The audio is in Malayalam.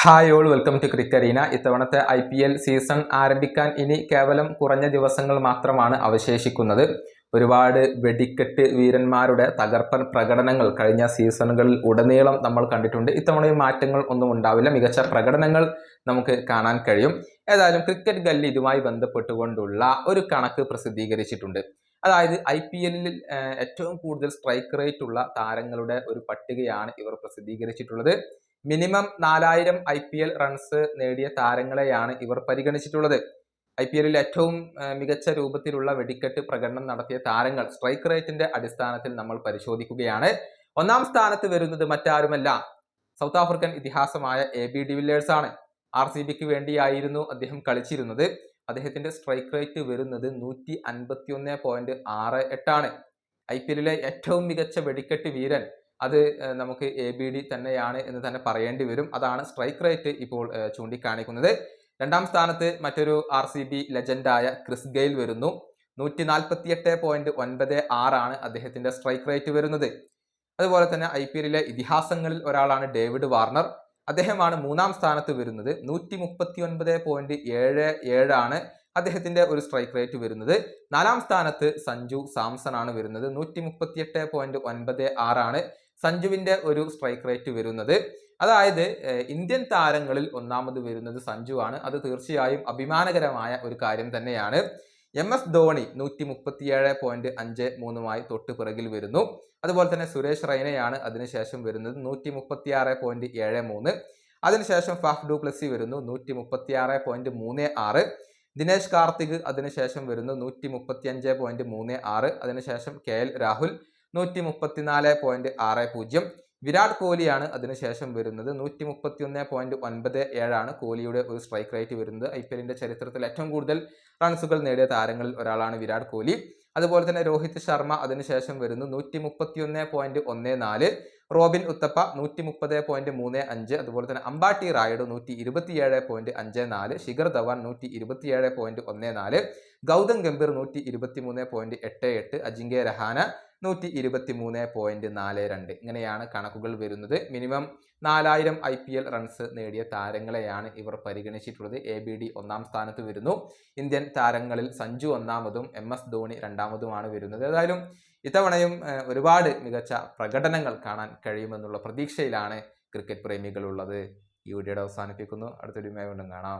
ഹായ് ഓൾ വെൽക്കം ടു ക്രിക്കറീന ഇത്തവണത്തെ ഐ പി എൽ സീസൺ ആരംഭിക്കാൻ ഇനി കേവലം കുറഞ്ഞ ദിവസങ്ങൾ മാത്രമാണ് അവശേഷിക്കുന്നത്. ഒരുപാട് വെടിക്കെട്ട് വീരന്മാരുടെ തകർപ്പൻ പ്രകടനങ്ങൾ കഴിഞ്ഞ സീസണുകളിൽ ഉടനീളം നമ്മൾ കണ്ടിട്ടുണ്ട്. ഇത്തവണയും മാറ്റങ്ങൾ ഒന്നും ഉണ്ടാവില്ല. മികച്ച പ്രകടനങ്ങൾ നമുക്ക് കാണാൻ കഴിയും. ഏതായാലും ക്രിക്കറ്റ് ഗല്ലി ഇതുമായി ബന്ധപ്പെട്ടുകൊണ്ടുള്ള ഒരു കണക്ക് പ്രസിദ്ധീകരിച്ചിട്ടുണ്ട്. അതായത് ഐ പി എല്ലിൽ ഏറ്റവും കൂടുതൽ സ്ട്രൈക്ക് റേറ്റ് ഉള്ള താരങ്ങളുടെ ഒരു പട്ടികയാണ് ഇവർ പ്രസിദ്ധീകരിച്ചിട്ടുള്ളത്. മിനിമം നാലായിരം ഐ പി എൽ റൺസ് നേടിയ താരങ്ങളെയാണ് ഇവർ പരിഗണിച്ചിട്ടുള്ളത്. ഐ പി എല്ലിൽ ഏറ്റവും മികച്ച രൂപത്തിലുള്ള വെടിക്കെട്ട് പ്രകടനം നടത്തിയ താരങ്ങൾ സ്ട്രൈക്ക് റേറ്റിന്റെ അടിസ്ഥാനത്തിൽ നമ്മൾ പരിശോധിക്കുകയാണ്. ഒന്നാം സ്ഥാനത്ത് വരുന്നത് മറ്റാരുമല്ല. സൗത്ത് ആഫ്രിക്കൻ ഇതിഹാസമായ എ ബി ഡിവില്ലേഴ്സ് ആണ്. ആർ സി ബിക്ക് വേണ്ടിയായിരുന്നു അദ്ദേഹം കളിച്ചിരുന്നത്. അദ്ദേഹത്തിന്റെ സ്ട്രൈക്ക് റേറ്റ് വരുന്നത് നൂറ്റി അൻപത്തി ഒന്ന് പോയിന്റ് ആറ് എട്ടാണ് ഐ പി എല്ലിലെ ഏറ്റവും മികച്ച വെടിക്കെട്ട് വീരൻ അത് നമുക്ക് എ ബി ഡി തന്നെയാണ് എന്ന് തന്നെ പറയേണ്ടി വരും. അതാണ് സ്ട്രൈക്ക് റേറ്റ് ഇപ്പോൾ ചൂണ്ടിക്കാണിക്കുന്നത്. രണ്ടാം സ്ഥാനത്ത് മറ്റൊരു ആർ സി ബി ലെജൻഡായ ക്രിസ് ഗെയിൽ വരുന്നു. നൂറ്റി നാൽപ്പത്തി എട്ട് പോയിന്റ് ഒൻപത് ആറാണ് അദ്ദേഹത്തിന്റെ സ്ട്രൈക്ക് റേറ്റ് വരുന്നത്. അതുപോലെ തന്നെ ഐ പി എല്ലിലെ ഇതിഹാസങ്ങളിൽ ഒരാളാണ് ഡേവിഡ് വാർണർ. അദ്ദേഹമാണ് മൂന്നാം സ്ഥാനത്ത് വരുന്നത്. നൂറ്റി മുപ്പത്തി ഒൻപത് പോയിന്റ് ഏഴ് ഏഴാണ് അദ്ദേഹത്തിന്റെ ഒരു സ്ട്രൈക്ക് റേറ്റ് വരുന്നത് നാലാം സ്ഥാനത്ത് സഞ്ജു സാംസൺ ആണ് വരുന്നത്. നൂറ്റി മുപ്പത്തി എട്ട് പോയിന്റ് ഒൻപത് ആറാണ് സഞ്ജുവിന്റെ ഒരു സ്ട്രൈക്ക് റേറ്റ് വരുന്നത്. അതായത് ഇന്ത്യൻ താരങ്ങളിൽ ഒന്നാമത് വരുന്നത് സഞ്ജു ആണ്. അത് തീർച്ചയായും അഭിമാനകരമായ ഒരു കാര്യം തന്നെയാണ്. എം എസ് ധോണി നൂറ്റി മുപ്പത്തിയേഴ് പോയിന്റ് അഞ്ച് മൂന്നുമായി തൊട്ട് പിറകിൽ വരുന്നു. അതുപോലെ തന്നെ സുരേഷ് റൈനയാണ് അതിനുശേഷം വരുന്നത് നൂറ്റി മുപ്പത്തി ആറ് പോയിന്റ് ഏഴ് മൂന്ന്. അതിനുശേഷം ഫാഫ് ഡു പ്ലസി വരുന്നു നൂറ്റി മുപ്പത്തി ആറ് പോയിന്റ് മൂന്ന് ആറ്. ദിനേശ് കാർത്തിക് അതിനുശേഷം വരുന്നു നൂറ്റി മുപ്പത്തി അഞ്ച് പോയിന്റ് മൂന്ന് ആറ്. അതിനുശേഷം കെ എൽ രാഹുൽ നൂറ്റി മുപ്പത്തിനാല് പോയിന്റ് ആറ് പൂജ്യം. വിരാട് കോഹ്ലിയാണ് അതിനുശേഷം വരുന്നത് നൂറ്റി മുപ്പത്തി ഒന്ന് പോയിന്റ് ഒൻപത് ഏഴാണ് കോഹ്ലിയുടെ ഒരു സ്ട്രൈക്ക് റേറ്റ് വരുന്നത്. ഐ പി എല്ലിന്റെ ചരിത്രത്തിൽ ഏറ്റവും കൂടുതൽ റൺസുകൾ നേടിയ താരങ്ങളിൽ ഒരാളാണ് വിരാട് കോഹ്ലി. അതുപോലെ തന്നെ രോഹിത് ശർമ്മ അതിനുശേഷം വരുന്നു നൂറ്റി മുപ്പത്തി ഒന്ന് പോയിന്റ് ഒന്ന് നാല് റോബിൻ ഉത്തപ്പ നൂറ്റി മുപ്പത് പോയിന്റ് മൂന്ന് അഞ്ച് അതുപോലെ തന്നെ അമ്പാട്ടി റായിഡു നൂറ്റി ഇരുപത്തിയേഴ് പോയിന്റ് അഞ്ച് നാല് ശിഖർ ധവാൻ നൂറ്റി ഇരുപത്തിയേഴ് പോയിന്റ് ഒന്ന് നാല് ഗൗതം ഗംഭീർ നൂറ്റി ഇരുപത്തി മൂന്ന് പോയിന്റ് എട്ട് എട്ട് അജിങ്ക്യ രഹാന നൂറ്റി ഇരുപത്തി മൂന്ന് പോയിന്റ് നാല് രണ്ട്. ഇങ്ങനെയാണ് കണക്കുകൾ വരുന്നത്. മിനിമം നാലായിരം ഐ പി എൽ റൺസ് നേടിയ താരങ്ങളെയാണ് ഇവർ പരിഗണിച്ചിട്ടുള്ളത്. എ ബി ഡി ഒന്നാം സ്ഥാനത്ത് വരുന്നു. ഇന്ത്യൻ താരങ്ങളിൽ സഞ്ജു ഒന്നാമതും എം എസ് ധോണി രണ്ടാമതുമാണ് വരുന്നത്. ഏതായാലും ഇത്തവണയും ഒരുപാട് മികച്ച പ്രകടനങ്ങൾ കാണാൻ കഴിയുമെന്നുള്ള പ്രതീക്ഷയിലാണ് ക്രിക്കറ്റ് പ്രേമികളുള്ളത്. ഈ വീഡിയോയുടെ അവസാനിപ്പിക്കുന്നു. അടുത്തൊരു വീണ്ടും കാണാം.